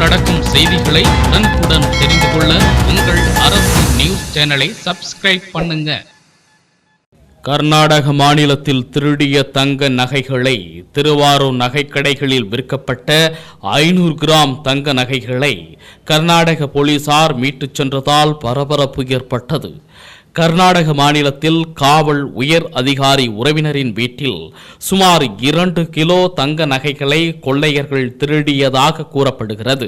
நடக்கும் செய்திகளை உடனுக்குடன் தெரிந்து கொள்ள உங்கள் அரசு நியூஸ் சேனலை சப்ஸ்கிரைப் பண்ணுங்க. கர்நாடக மாநிலத்தில் திருடிய தங்க நகைகளை திருவாரூர் நகைக்கடைகளில் விற்கப்பட்ட ஐநூறு கிராம் தங்க நகைகளை கர்நாடக போலீசார் மீட்டுச் சென்றதால் பரபரப்பு ஏற்பட்டது. கர்நாடக மாநிலத்தில் காவல் உயர் அதிகாரி உறவினரின் வீட்டில் சுமார் இரண்டு கிலோ தங்க நகைகளை கொள்ளையர்கள் திருடியதாக கூறப்படுகிறது.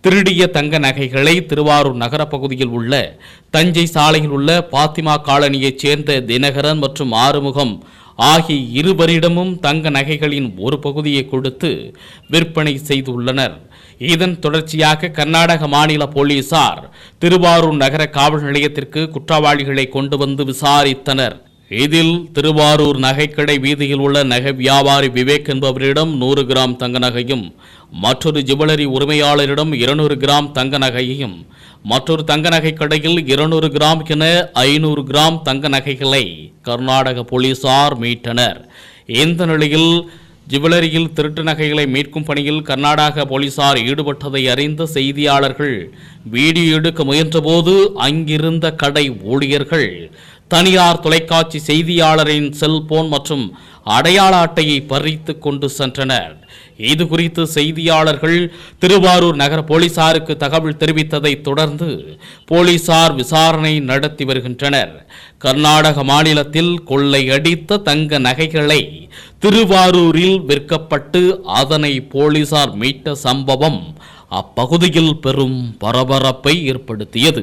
திருடிய தங்க நகைகளை திருவாரூர் நகர பகுதியில் உள்ள தஞ்சை சாலையில் உள்ள பாத்திமா காலனியைச் சேர்ந்த தினகரன் மற்றும் ஆறுமுகம் ஆகிய இருவரிடமும் தங்க நகைகளின் ஒரு பகுதியை கொடுத்து விற்பனை செய்துள்ளனர். இதன் தொடர்ச்சியாக கர்நாடக மாநில போலீசார் திருவாரூர் நகர காவல் நிலையத்திற்கு குற்றவாளிகளை கொண்டு வந்து விசாரித்தனர். இதில் திருவாரூர் நகைக்கடை வீதியில் உள்ள நகை வியாபாரி விவேக் என்பவரிடம் நூறு கிராம் தங்க நகையும் மற்றொரு ஜுவல்லரி உரிமையாளரிடம் இருநூறு கிராம் தங்க நகையையும் மற்றொரு தங்க நகை கடையில் இருநூறு கிராம் என ஐநூறு கிராம் தங்க நகைகளை கர்நாடக போலீசார் மீட்டனர். இந்த நிலையில் ஜுவல்லரியில் திருட்டு நகைகளை மீட்கும் பணியில் கர்நாடக போலீசார் ஈடுபட்டதை அறிந்த செய்தியாளர்கள் வீடியோ எடுக்க முயன்றபோது அங்கிருந்த கடை ஊழியர்கள் தனியார் தொலைக்காட்சி செய்தியாளரின் செல்போன் மற்றும் அடையாள அட்டையை பறித்து கொண்டு சென்றனர். இது குறித்து செய்தியாளர்கள் திருவாரூர் நகர போலீசாருக்கு தகவல் தெரிவித்ததை தொடர்ந்து போலீசார் விசாரணை நடத்தி வருகின்றனர். கர்நாடக மாநிலத்தில் கொள்ளையடித்த தங்க நகைகளை திருவாரூரில் விற்கப்பட்டு அதனை போலீசார் மீட்ட சம்பவம் அப்பகுதியில் பெரும் பரபரப்பை ஏற்படுத்தியது.